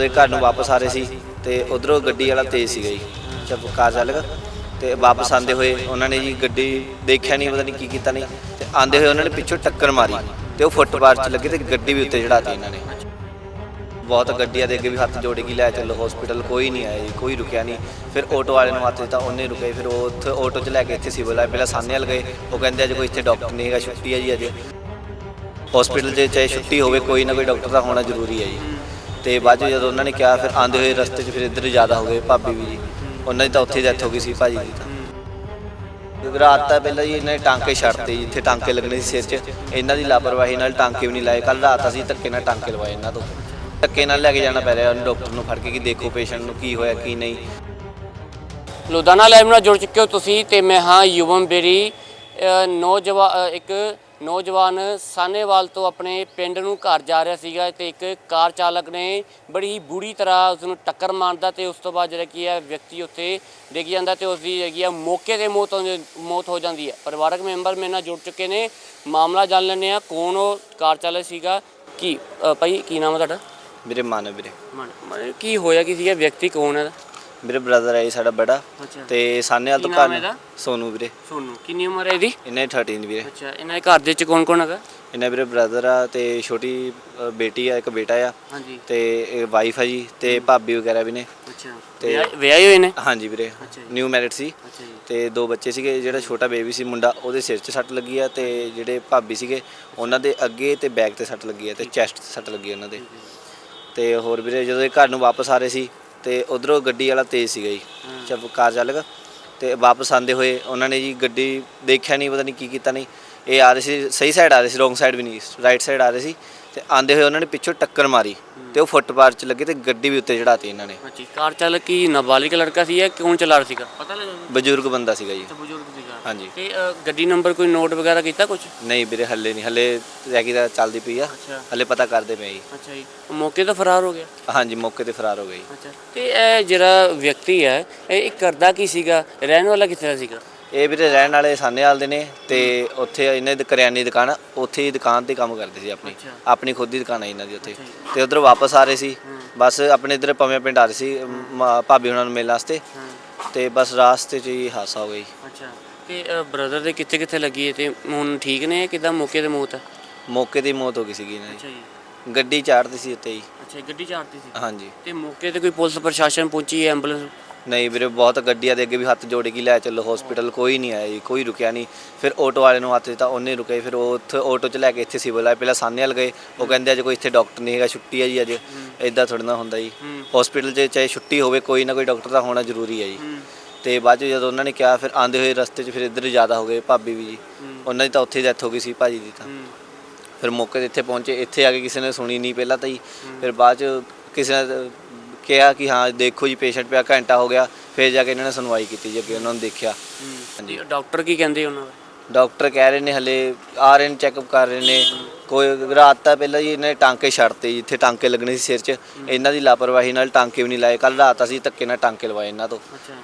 ਜਦੋਂ ਇਹ ਘਰ ਨੂੰ ਵਾਪਸ ਆ ਰਹੇ ਸੀ ਤੇ ਉਧਰੋਂ ਗੱਡੀ ਵਾਲਾ ਤੇਜ਼ ਸੀਗਾ ਜੀ। ਜਦ ਕਾਰ ਚਾਲਕ ਤੇ ਵਾਪਸ ਆਂਦੇ ਹੋਏ ਉਹਨਾਂ ਨੇ ਜੀ ਗੱਡੀ ਦੇਖਿਆ ਨਹੀਂ, ਪਤਾ ਨਹੀਂ ਕੀ ਕੀਤਾ ਨਹੀਂ। ਤੇ ਆਂਦੇ ਹੋਏ ਉਹਨਾਂ ਨੇ ਪਿੱਛੋਂ ਟੱਕਰ ਮਾਰੀ ਤੇ ਉਹ ਫੁੱਟਪਾਥ 'ਚ ਲੱਗੇ ਤੇ ਗੱਡੀ ਵੀ ਉੱਤੇ ਚੜਾਤੀ ਇਹਨਾਂ ਨੇ। ਬਹੁਤ ਗੱਡੀਆਂ ਦੇ ਅੱਗੇ ਵੀ ਹੱਥ ਜੋੜ ਕੇ ਲੈ ਚੱਲੋ ਹਸਪੀਟਲ ਕੋਈ ਨਹੀਂ ਆਇਆ ਜੀ, ਕੋਈ ਰੁਕਿਆ ਨਹੀਂ। ਫਿਰ ਆਟੋ ਵਾਲੇ ਨੂੰ ਹੱਥ ਦਿੱਤਾ, ਉਹਨੇ ਰੁਕੇ ਫਿਰ ਉਹ ਉੱਥੇ ਆਟੋ 'ਚ ਲੈ ਕੇ ਇੱਥੇ ਸਿਵਲ ਆਏ। ਪਹਿਲਾਂ ਸਾਹਨੇ ਵਾਲ ਗਏ, ਉਹ ਕਹਿੰਦੇ ਅੱਜ ਕੋਈ ਇੱਥੇ ਡਾਕਟਰ ਨਹੀਂ ਹੈਗਾ, ਛੁੱਟੀ ਹੈ ਜੀ ਅੱਜ। ਹਸਪੀਟਲ 'ਚ ਚਾਹੇ ਛੁੱਟੀ ਹੋਵੇ, ਕੋਈ ਨਾ ਕੋਈ ਡਾਕਟਰ ਤਾਂ ਹੋਣਾ ਜ਼ਰੂਰੀ ਹੈ ਜੀ। ਤੇ ਬਾਅਦ 'ਚ ਜਦੋਂ ਉਹਨਾਂ ਨੇ ਕਿਹਾ, ਫਿਰ ਆਂਦੇ ਹੋਏ ਰਸਤੇ 'ਚ ਫਿਰ ਇੱਧਰ ਜ਼ਿਆਦਾ ਹੋ ਗਏ ਭਾਬੀ ਵੀ ਜੀ। ਉਹਨਾਂ ਦੀ ਤਾਂ ਉੱਥੇ ਡੈਥ ਹੋ ਗਈ ਸੀ ਭਾਜੀ ਦੀ ਤਾਂ। ਕਿਉਂਕਿ ਰਾਤ ਤਾਂ ਪਹਿਲਾਂ ਜੀ ਇਹਨਾਂ ਨੇ ਟਾਂਕੇ ਛੱਡਤੇ ਜੀ ਟਾਂਕੇ ਲੱਗਣੇ ਸੀ ਸਿਰ 'ਚ। ਇਹਨਾਂ ਦੀ ਲਾਪਰਵਾਹੀ ਨਾਲ ਟਾਂਕੇ ਵੀ ਨਹੀਂ ਲਾਏ। ਕੱਲ ਰਾਤ ਅਸੀਂ ਧੱਕੇ ਨਾਲ ਟਾਂਕੇ ਲਵਾਏ ਇਹਨਾਂ ਤੋਂ। ਧੱਕੇ ਨਾਲ ਲੈ ਕੇ ਜਾਣਾ ਪੈ ਰਿਹਾ ਉਹਨੂੰ ਡਾਕਟਰ ਨੂੰ ਫੜ ਕੇ ਕਿ ਦੇਖੋ ਪੇਸ਼ੈਂਟ ਨੂੰ ਕੀ ਹੋਇਆ, ਕੀ ਨਹੀਂ। ਲੁਧਿਆਣਾ ਲਾਈਵ ਨਾਲ ਜੁੜ ਚੁੱਕੇ ਹੋ ਤੁਸੀਂ ਤੇ ਮੈਂ ਹਾਂ ਯੁਵਮ ਬੇਰੀ ਨੌਜਵਾਨ ਇੱਕ ਨੌਜਵਾਨ ਸਾਨੇਵਾਲ ਤੋਂ ਆਪਣੇ ਪਿੰਡ ਨੂੰ ਘਰ ਜਾ ਰਿਹਾ ਸੀਗਾ ਤੇ ਇੱਕ ਕਾਰ ਚਾਲਕ ਨੇ ਬੜੀ ਹੀ ਬੁਰੀ ਤਰ੍ਹਾਂ ਉਸ ਨੂੰ ਟੱਕਰ ਮਾਰਦਾ ਤੇ ਉਸ ਤੋਂ ਬਾਅਦ ਜਿਹੜਾ ਕੀ ਹੈ ਵਿਅਕਤੀ ਉੱਥੇ ਡਿੱਗ ਜਾਂਦਾ ਤੇ ਉਸ ਦੀ ਹੈਗੀ ਆ ਮੌਕੇ ਤੇ ਮੌਤ ਹੋ ਮੌਤ ਹੋ ਜਾਂਦੀ ਹੈ। ਪਰਿਵਾਰਕ ਮੈਂਬਰ ਮੇਰੇ ਨਾਲ ਜੁੜ ਚੁੱਕੇ ਨੇ। ਮਾਮਲਾ ਜਾਣ ਲੈਂਦੇ ਆ ਕੌਣ ਉਹ ਕਾਰ ਚਾਲਕ ਸੀਗਾ? ਕੀ ਭਾਈ ਕੀ ਨਾਮ ਹੈ ਤੁਹਾਡਾ? ਮੇਰੇ ਮਨ ਵੀਰੇ। ਮਨ- ਕੀ ਹੋਇਆ ਕੀ ਸੀਗਾ? ਵਿਅਕਤੀ ਕੌਣ ਹੈ? ਮੇਰੇ ਬ੍ਰਦਰ ਹੈ ਜੀ ਸਾਡਾ ਬੜਾ ਅੱਛਾ। ਤੇ ਸਾਨੇ ਵਾਲ ਤੋਂ ਕੀ ਨਾਮ ਘਰ ਇਹਦਾ? ਸੋਨੂ ਵੀਰੇ। ਸੋਨੂੰ ਕਿੰਨੀ ਉਮਰ ਹੈ ਇਹਦੀ? ਇਹਨੇ 13 ਵੀਰੇ। ਅੱਛਾ ਇਹਨਾਂ ਦੇ ਘਰ ਦੇ ਵਿੱਚ ਕੌਣ ਕੌਣ ਹੈਗਾ? ਇਹਨਾਂ ਵੀਰੇ ਬ੍ਰਦਰ ਆ ਤੇ ਛੋਟੀ ਅ, ਬੇਟੀ ਆ ਇੱਕ ਬੇਟਾ ਆ। ਹਾਂਜੀ। ਤੇ ਵਾਈਫ ਆ ਜੀ ਤੇ ਭਾਬੀ ਵਗੈਰਾ ਵੀ ਨੇ। ਅੱਛਾ। ਤੇ- ਵਿਆਹ- ਵਿਆਹੇ ਹੋਏ ਨੇ? ਹਾਂਜੀ ਵੀਰੇ। ਅੱਛਾ ਜੀ। ਨਿਊ ਮੈਰਿਡ ਸੀ। ਅੱਛਾ ਜੀ। ਤੇ ਦੋ ਬੱਚੇ ਸੀਗੇ ਜਿਹੜਾ ਛੋਟਾ ਬੇਬੀ ਸੀ ਮੁੰਡਾ ਉਹਦੇ ਸਿਰ 'ਚ ਸੱਟ ਲੱਗੀ ਆ ਤੇ ਜਿਹੜੇ ਭਾਬੀ ਸੀਗੇ ਉਹਨਾਂ ਦੇ ਅੱਗੇ ਤੇ ਬੈਕ ਤੇ ਸੱਟ ਲੱਗੀ ਆ ਤੇ ਚੈਸਟ ਤੇ ਸੱਟ ਲੱਗੀ ਆ ਉਹਨਾਂ ਦੇ। ਤੇ ਹੋਰ ਵੀਰੇ ਜਦੋਂ ਇਹ ਘਰ ਨੂੰ ਵਾਪਸ ਆ ਰਹੇ ਸੀ ਤੇ ਉਧਰੋਂ ਗੱਡੀ ਵਾਲਾ ਤੇਜ਼ ਸੀਗਾ ਜੀ। ਜਦ ਕਾਰ ਚਾਲਕ ਤੇ ਵਾਪਸ ਆਂਦੇ ਹੋਏ ਉਹਨਾਂ ਨੇ ਜੀ ਗੱਡੀ ਦੇਖਿਆ ਨਹੀਂ ਪਤਾ ਨਹੀਂ ਕੀ ਕੀਤਾ ਨਹੀਂ। ਇਹ ਆ ਰਹੇ ਸੀ ਸਹੀ ਸਾਈਡ ਆ ਰਹੇ ਸੀ ਰੋਂਗ ਸਾਈਡ ਵੀ ਨਹੀਂ ਰਾਈਟ ਸਾਈਡ ਆ ਰਹੇ ਸੀ। ਤੇ ਆਂਦੇ ਹੋਏ ਉਹਨਾਂ ਨੇ ਪਿੱਛੋਂ ਟੱਕਰ ਮਾਰੀ ਤੇ ਉਹ ਫੁੱਟਪਾਥ 'ਚ ਲੱਗੇ ਤੇ ਗੱਡੀ ਵੀ ਉੱਤੇ ਚੜਾਤੀ ਇਹਨਾਂ ਨੇ। ਅੱਛਾ ਕਾਰ ਚਾਲਕ ਕੀ ਨਾਬਾਲਿਗ ਲੜਕਾ ਸੀ ਜਾਂ ਕੌਣ ਚਲਾ ਰਿਹਾ ਸੀਗਾ? ਪਤਾ ਲੱਗਾ ਬਜ਼ੁਰਗ ਬੰਦਾ ਸੀਗਾ ਜੀ। ਬਜ਼ੁਰਗ ਹਾਂਜੀ। ਤੇ ਅ, ਗੱਡੀ ਨੰਬਰ ਕੋਈ ਨੋਟ ਵਗੈਰਾ ਕੀਤਾ ਕੁਝ ਨਹੀਂ ਵੀਰੇ ਹੱਲੇ ਨਹੀਂ। ਹੱਲੇ ਰੈਕੀ ਦਾ ਚੱਲਦੀ ਪਈ ਆ। ਅੱਛਾ। ਹੱਲੇ ਪਤਾ ਕਰਦੇ ਪਏ ਜੀ। ਅੱਛਾ ਜੀ। ਮੌਕੇ ਤੋਂ ਫਰਾਰ ਹੋ ਗਿਆ? ਹਾਂਜੀ ਮੌਕੇ ਤੇ ਫਰਾਰ ਹੋ ਗਈ ਅੱਛਾ। ਤੇ ਇਹ ਜਿਹੜਾ ਵਿਅਕਤੀ ਹੈ ਇਹ ਇਹ ਕਰਦਾ ਕੀ ਸੀਗਾ? ਰਹਿਣ ਵਾਲਾ ਕਿੱਥੇ ਦਾ ਸੀਗਾ? ਇਹ ਵੀਰੇ ਰਹਿਣ ਵਾਲੇ ਸਾਨੇਵਾਲ ਦੇ ਨੇ ਤੇ ਉੱਥੇ ਇਹਨਾਂ ਦੀ ਕਰਿਆਨੇ ਦੀ ਦੁਕਾਨ ਆ, ਉੱਥੇ ਹੀ ਦੁਕਾਨ ਤੇ ਕੰਮ ਕਰਦੇ ਸੀ ਆਪਣੀ। ਅੱਛਾ। ਆਪਣੀ ਖੁਦ ਦੀ ਦੁਕਾਨ ਹੈ ਇਹਨਾਂ ਦੀ ਉੱਥੇ। ਜੀ। ਤੇ ਉਧਰ ਵਾਪਸ ਆ ਰਹੇ ਸੀ। ਬਸ ਆਪਣੇ ਇਧਰ ਪਵੇਂ ਪਿੰਡ ਆ ਰਹੇ ਸੀ ਮ- ਭਾਬੀ ਉਹਨਾਂ ਨੂੰ ਮਿਲਣ ਵਾਸਤੇ। ਤੇ ਬਸ ਰਾਸਤੇ 'ਚ ਹੀ ਹਾਸਾ ਹੋ ਗਈ ਅੱਛਾ। ਤੇ ਬ੍ਰਦਰ ਦੇ ਕਿੱਥੇ ਕਿੱਥੇ ਲੱਗੀ ਹੈ ਤੇ ਹੁਣ ਠੀਕ ਨੇ? ਕਿਦਾਂ ਮੌਕੇ ਤੇ ਮੌਤ ਹੈ ਮੌਕੇ ਦੀ ਮੌਤ ਹੋ ਗਈ ਸੀਗੀ ਇਹਨਾਂ ਅੱਛਾ ਜੀ। ਦੀ ਗੱਡੀ ਚਾੜਦੀ ਸੀ ਉੱਤੇ ਹੀ ਅੱਛਾ ਗੱਡੀ ਚਾੜਤੀ ਸੀ? ਹਾਂਜੀ। ਤੇ ਮੌਕੇ ਤੇ ਕੋਈ ਪੁਲਿਸ ਪ੍ਰਸ਼ਾਸਨ ਪਹੁੰਚੀ ਐਂਬੂਲੈਂਸ ਨਹੀਂ ਵੀਰੇ ਬਹੁਤ ਗੱਡੀਆਂ ਦੇ ਅੱਗੇ ਵੀ ਹੱਥ ਜੋੜ ਕੇ ਲੈ ਚੱਲੋ ਹਸਪੀਟਲ ਕੋਈ ਨਹੀਂ ਆਇਆ ਜੀ ਕੋਈ ਰੁਕਿਆ ਨਹੀਂ। ਫਿਰ ਆਟੋ ਵਾਲੇ ਨੂੰ ਹੱਥ ਦਿੱਤਾ ਉਹਨੇ ਰੁਕੇ। ਫਿਰ ਉਹ ਉੱਥੇ ਆਟੋ 'ਚ ਲੈ ਕੇ ਇੱਥੇ ਸਿਵਲ ਆਏ ਪਹਿਲਾਂ ਸਾਹਨੇ ਵਾਲ ਗਏ। ਉਹ ਕਹਿੰਦੇ ਅੱਜ ਕੋਈ ਇੱਥੇ ਡਾਕਟਰ ਨਹੀਂ ਹੈਗਾ ਛੁੱਟੀ ਹੈ ਜੀ ਅੱਜ। ਇਦਾਂ ਥੋੜ੍ਹਾ ਨਾ ਹੁੰਦਾ ਜੀ। ਹਸਪੀਟਲ 'ਚ ਚਾਹੇ ਛੁੱਟੀ ਹੋਵੇ ਕੋਈ ਨਾ ਕੋਈ ਡਾਕਟਰ ਤਾਂ ਹੋਣਾ ਜ਼ਰੂਰੀ ਹੈ ਜੀ। ਤੇ ਬਾਅਦ 'ਚ ਜਦੋਂ ਉਹਨਾਂ ਨੇ ਕਿਹਾ ਫਿਰ ਆਂਦੇ ਹੋਏ ਰਸਤੇ 'ਚ ਫਿਰ ਇੱਧਰ ਜ਼ਿਆਦਾ ਹੋ ਗਏ ਭਾਬੀ ਵੀ ਜੀ। ਉਹਨਾਂ ਦੀ ਤਾਂ ਉੱਥੇ ਡੈਥ ਹੋ ਗਈ ਸੀ ਭਾਜੀ ਦੀ ਤਾਂ। ਫਿਰ ਮੌਕੇ ਤੇ ਇੱਥੇ ਪਹੁੰਚੇ ਇੱਥੇ ਆ ਕੇ ਕਿਸੇ ਨੇ ਸੁਣੀ ਨਹੀਂ ਪਹਿਲਾਂ ਤਾਂ ਜੀ ਫਿਰ ਬਾਅਦ 'ਚ ਕਿਸੇ ਨੇ ਕਿਹਾ ਕਿ ਹਾਂ ਦੇਖੋ ਜੀ ਪੇਸ਼ੈਂਟ ਪਿਆ ਘੰਟਾ ਹੋ ਗਿਆ। ਫਿਰ ਜਾ ਕੇ ਇਹਨਾਂ ਨੇ ਸੁਣਵਾਈ ਕੀਤੀ ਜੀ ਅੱਗੇ ਉਹਨਾਂ ਨੂੰ ਦੇਖਿਆ। ਹਾਂਜੀ। ਡਾਕਟਰ ਕੀ ਕਹਿੰਦੇ ਉਹਨਾਂ ਦਾ ਡਾਕਟਰ ਕਹਿ ਰਹੇ ਨੇ ਹਲੇ ਆ ਰਹੇ ਨੇ ਚੈੱਕਅਪ ਕਰ ਰਹੇ ਨੇ। ਕੋਈ ਰਾਤ ਤਾਂ ਪਹਿਲਾਂ ਜੀ ਇਹਨਾਂ ਟਾਂਕੇ ਛੱਡਤੇ ਜਿੱਥੇ ਟਾਂਕੇ ਲੱਗਣੇ ਸੀ ਸਿਰ 'ਚ। ਇਹਨਾਂ ਦੀ ਲਾਪਰਵਾਹੀ ਨਾਲ ਟਾਂਕੇ ਵੀ ਨਹੀਂ ਲਾਏ। ਕੱਲ ਰਾਤ ਅਸੀਂ ਧੱਕੇ ਨਾਲ ਟਾਂਕੇ ਲਵਾਏ ਇਹਨਾਂ ਤੋਂ। ਅੱਛਾ।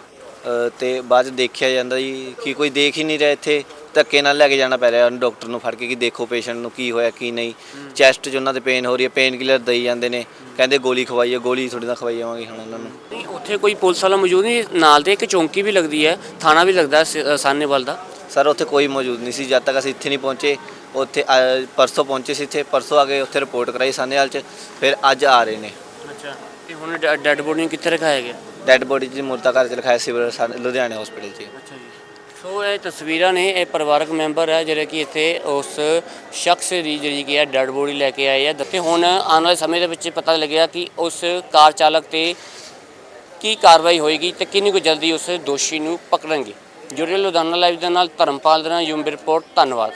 ਤੇ ਬਾਅਦ 'ਚ ਦੇਖਿਆ ਜਾਂਦਾ ਜੀ ਕਿ ਕੋਈ ਦੇਖ ਹੀ ਨਹੀਂ ਰਿਹਾ ਇੱਥੇ ਧੱਕੇ ਨਾਲ ਲੈ ਕੇ ਜਾਣਾ ਪੈ ਰਿਹਾ ਉਹਨੂੰ ਡਾਕਟਰ ਨੂੰ ਫੜ ਕੇ ਕਿ ਦੇਖੋ ਪੇਸ਼ੈਂਟ ਨੂੰ ਕੀ ਹੋਇਆ ਕੀ ਨਹੀਂ। ਚੈਸਟ 'ਚ ਉਹਨਾਂ ਦੇ ਪੇਨ ਹੋ ਰਹੀ ਹੈ ਪੇਨ ਕਿਲਰ ਦਈ ਜਾਂਦੇ ਨੇ। ਕਹਿੰਦੇ ਗੋਲੀ ਖਵਾਈਏ ਗੋਲੀ ਥੋੜੀ ਨਾ ਖਵਾਈ ਜਾਵਾਂਗੇ ਹੁਣ ਉਹਨਾਂ ਨੂੰ। ਨਹੀਂ ਉੱਥੇ ਕੋਈ ਪੁਲਿਸ ਵਾਲਾ ਮੌਜੂਦ ਨਹੀਂ? ਨਾਲ ਦੇ ਇੱਕ ਚੌਂਕੀ ਵੀ ਲੱਗਦੀ ਹੈ ਥਾਣਾ ਵੀ ਲੱਗਦਾ ਸ- ਅ, ਸਾਹਨੇਵਾਲ ਦਾ। ਸਰ ਉੱਥੇ ਕੋਈ ਮੌਜੂਦ ਨਹੀਂ ਸੀ ਜਦ ਤੱਕ ਅਸੀਂ ਇੱਥੇ ਨਹੀਂ ਪਹੁੰਚੇ ਉੱਥੇ ਅ, ਪਰਸੋਂ ਪਹੁੰਚੇ ਸੀ ਇੱਥੇ ਪਰਸੋਂ ਆ ਕੇ ਉੱਥੇ ਰਿਪੋਰਟ ਕਰਾਈ ਸਾਨੇਵਾਲ 'ਚ ਫਿਰ ਅੱਜ ਆ ਰਹੇ ਨੇ। ਅੱਛਾ ਤੇ ਹੁਣ ਡੈੱਡ ਬੋਡੀ ਨੂੰ ਕਿੱਥੇ ਰਖਾਇਆ ਗਿਆ? ਡੈੱਡ ਬੋਡੀ ਜੀ ਮੁਰਦਾ ਘਰ 'ਚ ਲਿਖਾਇਆ ਸਿਵਲ ਸਾ- ਲੁਧਿਆਣੇ ਹਸਪੀਟਲ 'ਚ। ਅੱਛਾ ਜੀ। ਸੋ ਇਹ ਤਸਵੀਰਾਂ ਨੇ, ਇਹ ਪਰਿਵਾਰਕ ਮੈਂਬਰ ਹੈ ਜਿਹੜੇ ਕਿ ਇੱਥੇ ਉਸ ਸ਼ਖਸ ਦੀ ਜਿਹੜੀ ਕਿ ਹੈ ਡੈਡ ਬੋਡੀ ਲੈ ਕੇ ਆਏ ਆ। ਤੇ ਹੁਣ ਆਉਣ ਵਾਲੇ ਸਮੇਂ ਦੇ ਵਿੱਚ ਪਤਾ ਲੱਗਿਆ ਕਿ ਉਸ ਕਾਰ ਚਾਲਕ ਤੇ ਕੀ ਕਾਰਵਾਈ ਹੋਏਗੀ ਤੇ ਕਿੰਨੀ ਕੁ ਜਲਦੀ ਉਸ ਦੋਸ਼ੀ ਨੂੰ ਪਕੜਨਗੇ। ਜੁੜੇ ਲੁਧਿਆਣਾ ਲਾਈਵ ਦੇ ਨਾਲ, ਧਰਮਪਾਲ ਦੇ ਨਾਲ, ਯੂਮ ਰਿਪੋਰਟ ਧੰਨਵਾਦ।